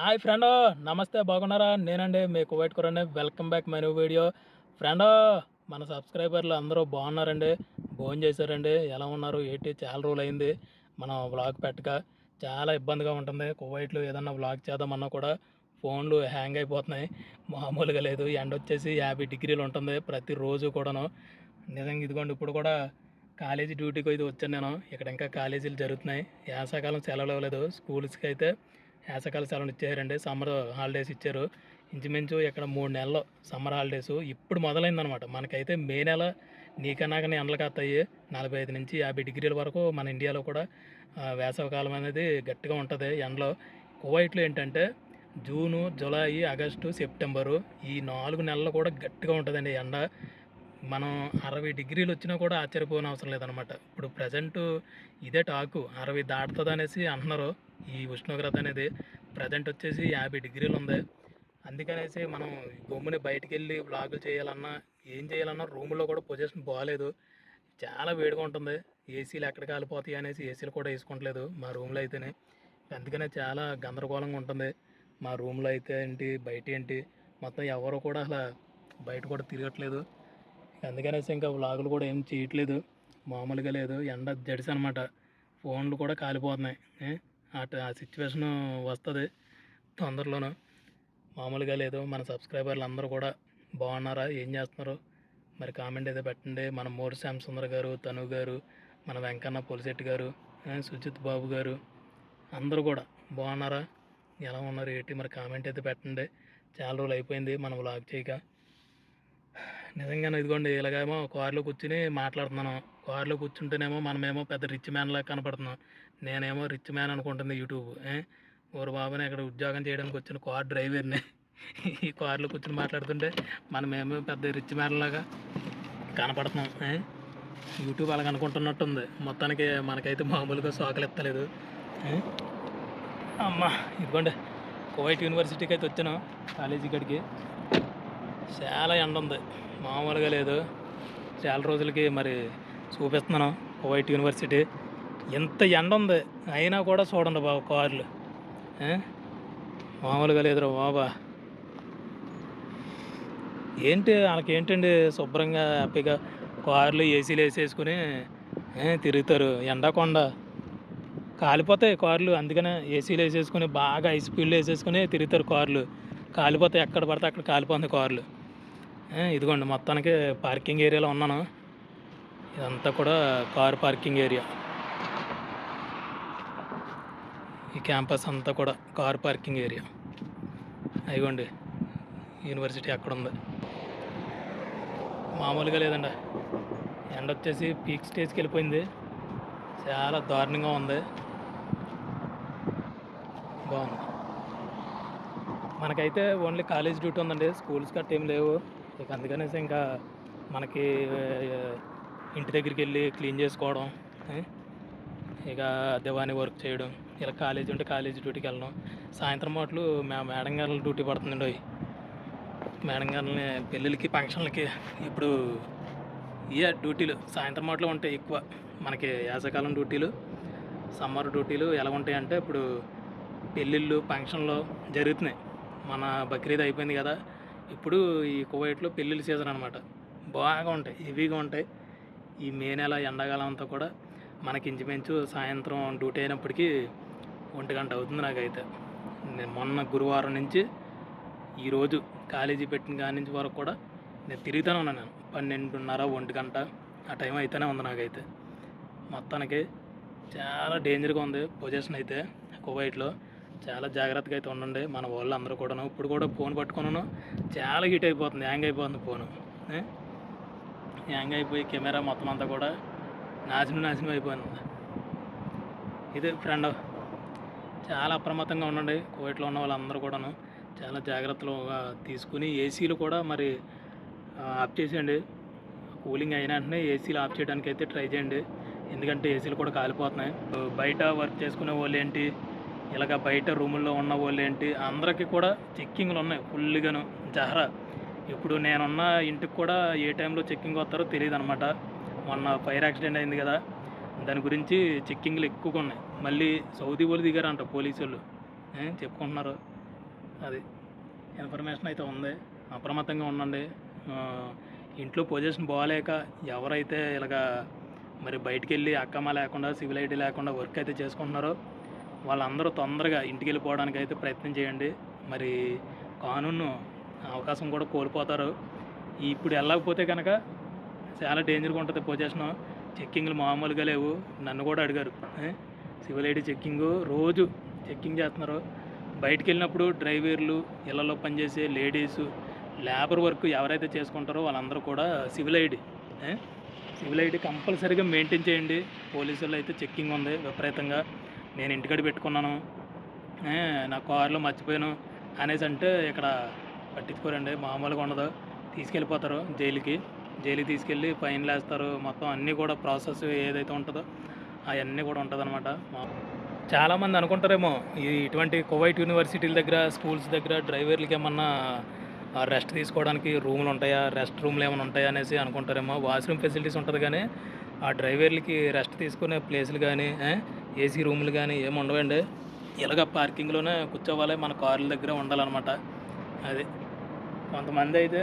Hi friend నమస్తే బాగున్నారా? నేనండి మీ Kuwait కురండి welcome back my new video. Friend మన సబ్స్క్రైబర్లు అందరూ బాగున్నారండి. భోజనం చేశారండి. ఎలా ఉన్నారు? ఏంటి? చాలా రోజులు అయింది మనం వ్లాగ్ పెట్టక చాలా ఇబ్బందిగా ఉంటుంది. కువైట్లో ఏదన్నా వ్లాగ్ చేద్దామన్నా కూడా ఫోన్లు హ్యాంగ్ అయిపోతున్నాయి. మామూలుగా లేదు. ఎండ వచ్చేసి యాభై డిగ్రీలు ఉంటుంది ప్రతిరోజు కూడాను. నిజంగా ఇదిగోండి ఇప్పుడు కూడా కాలేజీ డ్యూటీకి అయితే వచ్చాను నేను. ఇక్కడ ఇంకా కాలేజీలు జరుగుతున్నాయి. వేసాకాలం సెలవులు ఇవ్వలేదు. స్కూల్స్కి అయితే వేసకాల సెలవులు ఇచ్చారండి సమ్మర్ హాలిడేస్ ఇచ్చారు. ఇంచుమించు ఇక్కడ మూడు నెలలు సమ్మర్ హాలిడేస్. ఇప్పుడు మొదలైందనమాట మనకైతే మే నెల నీకన్నాకనే ఎండలు కాస్తాయి నలభై ఐదు నుంచి యాభై డిగ్రీల వరకు మన ఇండియాలో కూడా వేసవకాలం వేసవికాలం అనేది గట్టిగా ఉంటుంది ఎండలో. కువైట్లో ఏంటంటే జూను జూలై ఆగస్టు సెప్టెంబరు ఈ నాలుగు నెలలు కూడా గట్టిగా ఉంటుందండి ఎండ. మనం అరవై డిగ్రీలు వచ్చినా కూడా ఆశ్చర్యపోని అవసరం లేదనమాట ఇప్పుడు ప్రజెంట్ ఇదే టాకు. అరవై దాటుతుంది అనేసి అంటున్నారు. ఈ ఉష్ణోగ్రత అనేది ప్రజెంట్ వచ్చేసి యాభై డిగ్రీలు ఉంది. అందుకనేసి మనం గమ్ముని బయటికి వెళ్ళి వ్లాగులు చేయాలన్నా ఏం చేయాలన్నా రూమ్లో కూడా పొజిషన్ బాగాలేదు చాలా వేడిగా ఉంటుంది. ఏసీలు ఎక్కడ కాలిపోతాయి అనేసి ఏసీలు కూడా వేసుకోవట్లేదు మా రూమ్లో అయితేనే. అందుకనే చాలా గందరగోళంగా ఉంటుంది. మా రూమ్లో అయితే ఏంటి బయట ఏంటి మొత్తం ఎవరు కూడా అలా బయట కూడా తిరగట్లేదు. అందుకనేసి ఇంకా వ్లాగులు కూడా ఏం చేయట్లేదు. మామూలుగా లేదు. ఎండ జడిసి అనమాట. ఫోన్లు కూడా కాలిపోతున్నాయి. ఆ సిచ్యువేషన్ వస్తుంది తొందరలోనూ. మామూలుగా లేదు. మన సబ్స్క్రైబర్లు అందరూ కూడా బాగున్నారా? ఏం చేస్తున్నారు? మరి కామెంట్ అయితే పెట్టండి. మన మూడు శ్యామ్ సుందర్ గారు తను గారు మన వెంకన్న పొలిశెట్టి గారు సుజిత్ బాబు గారు అందరూ కూడా బాగున్నారా? ఎలా ఉన్నారు? ఏంటి? మరి కామెంట్ అయితే పెట్టండి. చాలా రోజులు అయిపోయింది. మనం వ్లాగ్ చేయక. నిజంగానే ఇదిగోండి ఇలాగేమో కారులో కూర్చుని మాట్లాడుతున్నాను. కారులో కూర్చుంటేనేమో మనమేమో పెద్ద రిచ్ మ్యాన్ లాగా కనపడుతున్నాం. నేనేమో రిచ్ మ్యాన్ అనుకుంటుంది యూట్యూబ్. ఓరు ఊరు బాబుని ఇక్కడ ఉద్యోగం చేయడానికి వచ్చిన కార్ డ్రైవర్ని. ఈ కారులో కూర్చుని మాట్లాడుతుంటే మనమేమో పెద్ద రిచ్ మ్యాన్ లాగా కనపడుతున్నాం. యూట్యూబ్ అలాగ అనుకుంటున్నట్టుంది. మొత్తానికి మనకైతే మామూలుగా సోకలు ఎత్తలేదు. అమ్మా ఇదిగోండి. కువైట్ యూనివర్సిటీకి అయితే వచ్చాను కాలేజీ గడికి చాలా ఎండ ఉంది. మామూలుగా లేదు. చాలా రోజులకి మరి చూపిస్తున్నాను. వైట్ యూనివర్సిటీ. ఎంత ఎండ ఉంది. అయినా కూడా చూడండి బాబు కార్లు. మామూలుగా లేదురా బాబా. ఏంటి వాళ్ళకి ఏంటండి శుభ్రంగా హ్యాపీగా కార్లు ఏసీలు వేసేసుకుని ఏ, తిరుగుతారు. ఎండాకొండ కాలిపోతాయి కార్లు. అందుకనే ఏసీలు వేసేసుకుని బాగా హై స్పీడ్లో వేసేసుకుని తిరుగుతారు కార్లు. కాలిపోతాయి ఎక్కడ పడితే అక్కడ కాలిపోతుంది కార్లు. ఇదిగోండి మొత్తానికి పార్కింగ్ ఏరియాలో ఉన్నాను. ఇదంతా కూడా కార్ పార్కింగ్ ఏరియా. ఈ క్యాంపస్ అంతా కూడా కార్ పార్కింగ్ ఏరియా. అయిగోండి యూనివర్సిటీ అక్కడ ఉంది మామూలుగా లేదండి. ఎండ వచ్చేసి పీక్ స్టేజ్కి వెళ్ళిపోయింది. చాలా దారుణంగా ఉంది. బాగుంది. మనకైతే ఓన్లీ కాలేజ్ డ్యూటీ ఉందండి. స్కూల్స్ గట్ట ఏం లేవు. ఇక అందుకనేసి ఇంకా మనకి ఇంటి దగ్గరికి వెళ్ళి క్లీన్ చేసుకోవడం ఇక దివానీ వర్క్ చేయడం ఇలా కాలేజ్ ఉంటే కాలేజీ డ్యూటీకి వెళ్ళడం. సాయంత్రం మాటలు మా మేడం గారు డ్యూటీ పడుతుందండి మేడం గారిని పెళ్ళిళ్ళకి ఫంక్షన్లకి ఇప్పుడు ఇయే డ్యూటీలు సాయంత్రం మాటలు ఉంటాయి ఎక్కువ. మనకి యాసకాలం డ్యూటీలు సమ్మర్ డ్యూటీలు ఎలా ఉంటాయి అంటే ఇప్పుడు పెళ్ళిళ్ళు ఫంక్షన్లు జరుగుతున్నాయి. మన బక్రీద్ అయిపోయింది కదా ఇప్పుడు ఈ కువైట్లో పెళ్ళిళ్ళ సీజన్ అనమాట బాగా ఉంటాయి హెవీగా ఉంటాయి. ఈ మే నెల ఎండాకాలం అంతా కూడా మనకి ఇంచుమించు సాయంత్రం డ్యూటీ అయినప్పటికీ ఒంటి గంట అవుతుంది నాకైతే. నేను మొన్న గురువారం నుంచి ఈరోజు కాలేజీ పెట్టిన కాడి నుంచి వరకు కూడా నేను తిరుగుతూనే ఉన్నాను నేను. పన్నెండున్నర ఒంటి గంట ఆ టైం అయితేనే ఉంది నాకైతే. మొత్తానికి చాలా డేంజర్గా ఉంది పొజిషన్ అయితే కువైట్లో. చాలా జాగ్రత్తగా అయితే ఉండండి. మన వాళ్ళు అందరూ కూడాను. ఇప్పుడు కూడా ఫోన్ పట్టుకున్నాను చాలా హీట్ అయిపోతుంది. హ్యాంగ్ అయిపోతుంది ఫోను. హ్యాంగ్ అయిపోయి కెమెరా మొత్తం అంతా కూడా నాశనం నాశనం అయిపోయింది. ఇది ఫ్రెండ్. చాలా అప్రమత్తంగా ఉండండి. కోవిడ్లో ఉన్న వాళ్ళందరూ కూడాను చాలా జాగ్రత్తలు తీసుకుని ఏసీలు కూడా మరి ఆఫ్ చేసేయండి. కూలింగ్ అయిన వెంటనే ఏసీలు ఆఫ్ చేయడానికి అయితే ట్రై చేయండి. ఎందుకంటే ఏసీలు కూడా కాలిపోతున్నాయి. బయట వర్క్ చేసుకునే వాళ్ళు ఏంటి? ఇలాగ బయట రూముల్లో ఉన్న వాళ్ళు ఏంటి అందరికీ కూడా చెక్కింగ్లు ఉన్నాయి ఫుల్గాను జహరా ఇప్పుడు నేనున్న ఇంటికి కూడా ఏ టైంలో చెక్కింగ్ వస్తారో తెలియదు అనమాట మొన్న ఫైర్ యాక్సిడెంట్ అయింది కదా దాని గురించి చెక్కింగ్లు ఎక్కువగా ఉన్నాయి. మళ్ళీ సౌదీ వాళ్ళు దిగారంట పోలీసు వాళ్ళు చెప్పుకుంటున్నారు. అది ఇన్ఫర్మేషన్ అయితే ఉంది. అప్రమత్తంగా ఉండండి. ఇంట్లో పొజిషన్ బాగాలేక ఎవరైతే ఇలాగా మరి బయటికి వెళ్ళి అక్కమ్మ లేకుండా సివిల్ ఐడి లేకుండా వర్క్ అయితే చేసుకుంటున్నారో వాళ్ళందరూ తొందరగా ఇంటికి వెళ్ళిపోవడానికి అయితే ప్రయత్నం చేయండి. మరి కానూను అవకాశం కూడా కోల్పోతారు. ఇప్పుడు వెళ్ళకపోతే కనుక చాలా డేంజర్గా ఉంటుంది పొజిషను. చెక్కింగ్లు మామూలుగా లేవు. నన్ను కూడా అడిగారు. సివిల్ ఐడి చెక్కింగ్ రోజు చెక్కింగ్ చేస్తున్నారు. బయటికి వెళ్ళినప్పుడు డ్రైవర్లు ఇళ్ళలో పనిచేసే లేడీస్ లేబర్ వర్క్ ఎవరైతే చేసుకుంటారో వాళ్ళందరూ కూడా సివిల్ ఐడి. సివిల్ ఐడి కంపల్సరీగా మెయింటైన్ చేయండి. పోలీసులు అయితే చెక్కింగ్ ఉంది విపరీతంగా. నేను ఇంటికాడ పెట్టుకున్నాను. నా కారులో మర్చిపోయాను అనేసి అంటే ఇక్కడ పట్టించుకోరండి మామూలుగా ఉండదు. తీసుకెళ్ళిపోతారు జైలుకి. జైలుకి తీసుకెళ్ళి ఫైన్లు వేస్తారు. మొత్తం అన్నీ కూడా ప్రాసెస్ ఏదైతే ఉంటుందో అవన్నీ కూడా ఉంటుంది అనమాట చాలామంది అనుకుంటారేమో ఇటువంటి కువైట్ యూనివర్సిటీల దగ్గర స్కూల్స్ దగ్గర డ్రైవర్లకి ఏమన్నా రెస్ట్ తీసుకోవడానికి రూములు ఉంటాయా రెస్ట్ రూమ్లు ఏమైనా ఉంటాయా అనేసి అనుకుంటారేమో. వాష్రూమ్ ఫెసిలిటీస్ ఉంటుంది కానీ ఆ డ్రైవర్లకి రెస్ట్ తీసుకునే ప్లేసులు కానీ ఏసీ రూములు కానీ ఏమి ఉండవండి. ఇలాగ పార్కింగ్లోనే కూర్చోవాలి మన కార్ల దగ్గర ఉండాలన్నమాట. అది. కొంతమంది అయితే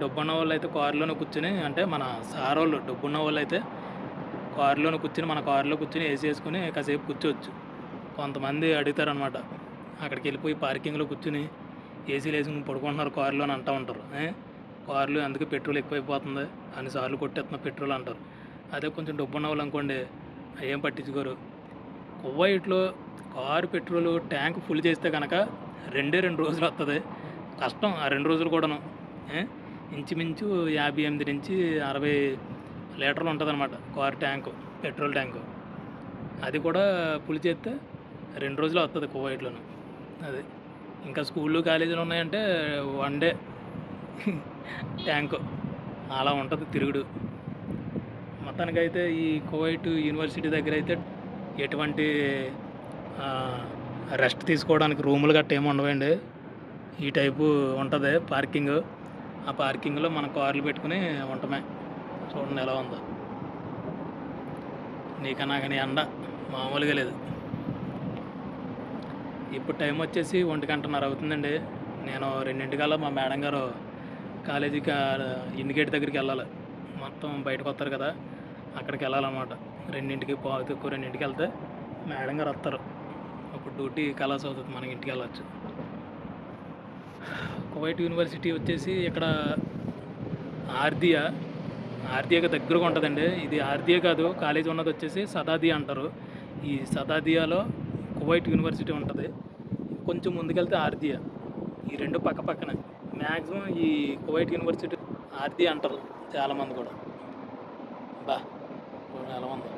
డబ్బున్న వాళ్ళు అయితే కారులోనే కూర్చుని అంటే మన సార్ వాళ్ళు డబ్బున్న వాళ్ళు అయితే కారులోనే కూర్చుని మన కారులో కూర్చుని ఏసీ వేసుకుని కాసేపు కూర్చోవచ్చు. కొంతమంది అడుగుతారనమాట అక్కడికి వెళ్ళిపోయి పార్కింగ్లో కూర్చుని ఏసీలు వేసుకుని పడుకుంటున్నారు కారులో అని అంటూ ఉంటారు. ఏ? కారులో అందుకే పెట్రోల్ ఎక్కువైపోతుంది? అన్నిసార్లు కొట్టేస్తున్న పెట్రోల్ అంటారు. అదే కొంచెం డబ్బున్న వాళ్ళు అనుకోండి ఏం పట్టించుకోరు. కువైట్లో కారు పెట్రోల్ ట్యాంక్ ఫుల్ చేస్తే కనుక రెండే రెండు రోజులు వస్తుంది కష్టం ఆ రెండు రోజులు కూడాను. ఇంచుమించు యాభై ఎనిమిది నుంచి అరవై లీటర్లు ఉంటుంది అనమాట కారు ట్యాంకు పెట్రోల్ ట్యాంకు. అది కూడా ఫుల్ చేస్తే రెండు రోజులు వస్తుంది కువైట్లోను. అది. ఇంకా స్కూళ్ళు కాలేజీలు ఉన్నాయంటే వన్ డే ట్యాంకు. అలా ఉంటుంది తిరుగుడు. మొత్తానికైతే ఈ కువైట్ యూనివర్సిటీ దగ్గర అయితే ఎటువంటి రెస్ట్ తీసుకోవడానికి రూములు గట్ట ఏమి ఉండవండి. ఈ టైపు ఉంటుంది పార్కింగ్ ఆ పార్కింగ్లో మన కార్లు పెట్టుకుని ఉండటమే చూడండి ఎలా ఉందో. నీకన్నా కానీ ఎండ మామూలుగా లేదు. ఇప్పుడు టైం వచ్చేసి ఒంటి గంటన్నర అవుతుందండి. నేను రెండింటికల్లా మా మేడం గారు కాలేజీకి ఇండికేట్ దగ్గరికి వెళ్ళాలి. మొత్తం బయటకు వస్తారు కదా. అక్కడికి వెళ్ళాలన్నమాట. రెండింటికి పావుతక్కువ రెండింటికి వెళ్తే మేడం గారు వస్తారు. అప్పుడు డ్యూటీ కలాస్ అవుతుంది మనకి ఇంటికి వెళ్ళచ్చు. కువైట్ యూనివర్సిటీ వచ్చేసి ఇక్కడ ఆర్దియా. ఆర్దియాకి దగ్గరగా ఉంటుందండి. ఇది ఆర్దియా కాదు కాలేజ్ ఉన్నది వచ్చేసి సదాదియా అంటారు. ఈ సదాదియాలో కువైట్ యూనివర్సిటీ ఉంటుంది. కొంచెం ముందుకెళ్తే ఆర్దియా. ఈ రెండు పక్క పక్కన. మ్యాక్సిమం ఈ కువైట్ యూనివర్సిటీ ఆర్దియా అంటారు చాలామంది కూడా బా చూడండి ఎలా ఉందో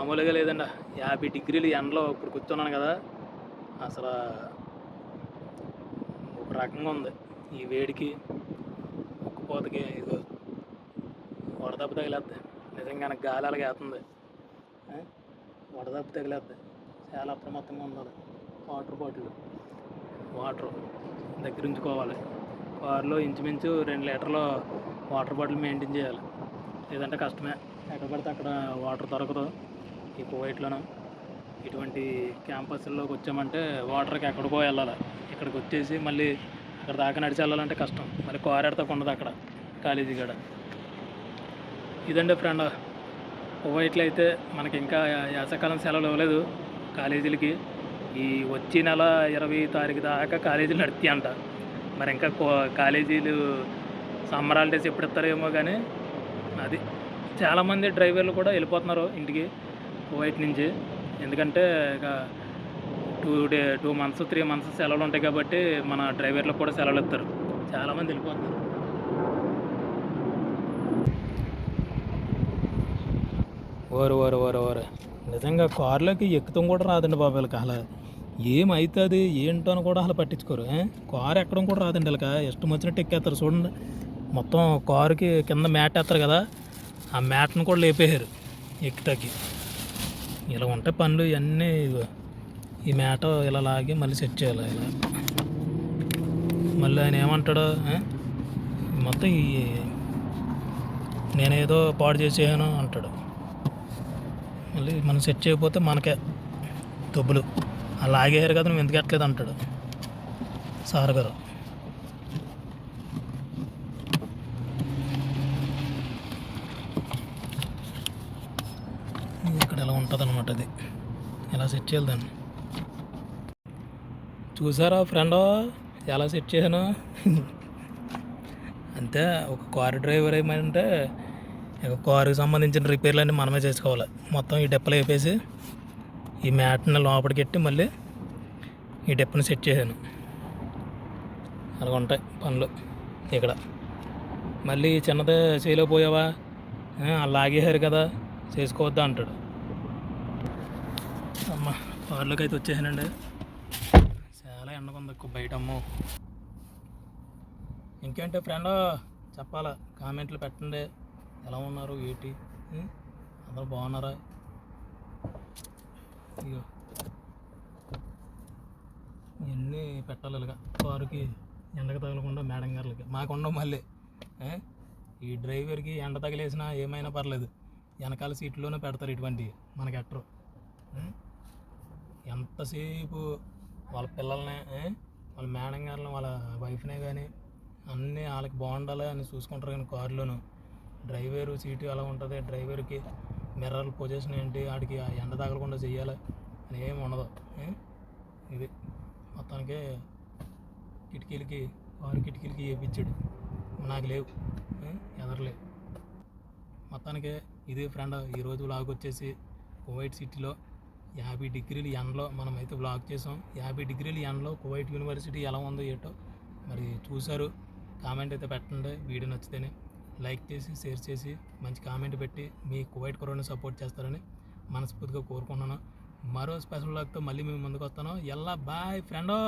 మామూలుగా లేదండి. యాభై డిగ్రీలు ఎండలో ఇప్పుడు కూర్చున్నాను కదా అసలు ఒక రకంగా ఉంది. ఈ వేడికి ఉక్కుపోతకి ఇదో వడదెబ్బ తగిలేద్ది. నిజంగా గాలి అలాగే వడదెబ్బ తగిలేద్ది. చాలా అప్రమత్తంగా ఉండాలి. వాటర్ బాటిల్ వాటర్ దగ్గర ఉంచుకోవాలి. కారులో ఇంచుమించు రెండు లీటర్లు వాటర్ బాటిల్ మెయింటైన్ చేయాలి. లేదంటే కష్టమే. ఎక్కడ పడితే అక్కడ వాటర్ దొరకదు. ఈ కువైట్లోనూ ఇటువంటి క్యాంపస్లోకి వచ్చామంటే వాటర్కి ఎక్కడికో వెళ్ళాలి. ఇక్కడికి వచ్చేసి మళ్ళీ అక్కడ దాకా నడిచి వెళ్ళాలంటే కష్టం. మళ్ళీ కారెడతా ఉండదు అక్కడ కాలేజీ కాడ. ఇదండి ఫ్రెండ్ కువైట్లో అయితే మనకి ఇంకా యాసకాలం సెలవులు ఇవ్వలేదు కాలేజీలకి. ఈ వచ్చే నెల ఇరవై తారీఖు దాకా కాలేజీలు నడితే అంట మరి ఇంకా కో- కాలేజీలు సమ్మర్ హాలిడేస్ ఎప్పుడు ఇస్తారేమో కానీ అది చాలామంది డ్రైవర్లు కూడా వెళ్ళిపోతున్నారు ఇంటికి. కువైట్ నుంచి. ఎందుకంటే ఇక two day two months three months సెలవులు ఉంటాయి కాబట్టి మన డ్రైవర్లకు కూడా సెలవులు ఇస్తారు. చాలామంది వెళ్ళిపోతారు ఓరు ఓరు ఓరు ఓరు. నిజంగా కార్లోకి ఎక్కుతం కూడా రాదండి బాబు వీళ్ళకి అలా ఏమవుతుంది ఏంటో అని కూడా అసలు పట్టించుకోరు కారు ఎక్కడం కూడా రాదండి వీళ్ళకి. ఇష్టం వచ్చినట్టు ఎక్కేస్తారు. చూడండి. మొత్తం కారుకి కింద మ్యాట్ వేస్తారు కదా. ఆ మ్యాట్ను కూడా లేపేశారు. ఎక్కుతాకి ఇలా ఉంటాయి పనులు ఇవన్నీ ఈ మేట ఇలా లాగి మళ్ళీ సెట్ చేయాలి ఇలా. మళ్ళీ ఆయన ఏమంటాడో మొత్తం ఈ నేనేదో పాడు చేసేయను అంటాడు. మళ్ళీ మనం సెట్ చేయకపోతే మనకే డబ్బులు అలా ఆగేయారు కదా నువ్వు ఎందుకు ఎట్లేదు అంటాడు సార్ గారు. ఇక్కడ ఇలా ఉంటుంది అనమాట అది. ఎలా సెట్ చేయాలి దాన్ని? చూసారా ఫ్రెండ్? ఎలా సెట్ చేశాను అంతే ఒక కారు డ్రైవర్ ఏమంటే ఇక కారుకి సంబంధించిన రిపేర్లు అన్నీ మనమే చేసుకోవాలి. మొత్తం ఈ డెప్పలు వేపేసి ఈ మ్యాట్ని లోపలికెట్టి మళ్ళీ ఈ డెప్పని సెట్ చేశాను. అలా ఉంటాయి పనులు ఇక్కడ. మళ్ళీ చిన్నదే చేయలేకపోయావా అలా లాగేశారు కదా. చేసుకోవద్దా అంటాడు. అమ్మ పార్లోకి అయితే వచ్చేసానండి. చాలా ఎండకుంది ఉంది ఎక్కువ బయట అమ్మో. ఇంకేంటి ఫ్రెండ్ చెప్పాలా? కామెంట్లు పెట్టండి. ఎలా ఉన్నారు ఏంటి? అందరు అందరూ బాగున్నారా? ఇగో. ఇవన్నీ పెట్టాలి ఇలాగా. కారుకి ఎండకు తగలకుండా మేడం గారులకి మాకు ఉండవు మళ్ళీ. ఈ డ్రైవర్కి ఎండ తగిలేసినా ఏమైనా పర్లేదు. వెనకాల సీట్లోనే పెడతారు ఇటువంటి మనకి ఎట్టరు ఎంతసేపు వాళ్ళ పిల్లల్ని వాళ్ళ మేడం గారిని వాళ్ళ వైఫ్నే కానీ అన్నీ వాళ్ళకి బాగుండాలి అని చూసుకుంటారు కానీ కారులోను. డ్రైవర్ సీటు ఎలా ఉంటుంది? డ్రైవర్కి మిర్రర్ పొజిషన్ ఏంటి? వాడికి ఆ ఎండ తగలకుండా చేయాలి? అని ఏమి ఉండదు. ఇది. మొత్తానికి కిటికీలకి కారు కిటికీలకి వేయించాడు నాకు లేవు. ఎదరలేవు మొత్తానికి ఇది ఫ్రెండ్ ఈరోజు బ్లాగ్ వచ్చేసి కువైట్ సిటీలో యాభై డిగ్రీల ఎండలో మనం అయితే వ్లాగ్ చేసాం. యాభై డిగ్రీల ఎండలో కువైట్ యూనివర్సిటీ ఎలా ఉందో ఏటో మరి చూసారు కామెంట్ అయితే పెట్టండి వీడియో నచ్చితేనే లైక్ చేసి షేర్ చేసి మంచి కామెంట్ పెట్టి మీ కువైట్ కరోనా సపోర్ట్ చేస్తారని మనస్ఫూర్తిగా కోరుకుంటున్నాను. మరో స్పెషల్ బ్లాగ్తో మళ్ళీ మేము ముందుకు వస్తాను. ఎల్లా బాయ్ ఫ్రెండో!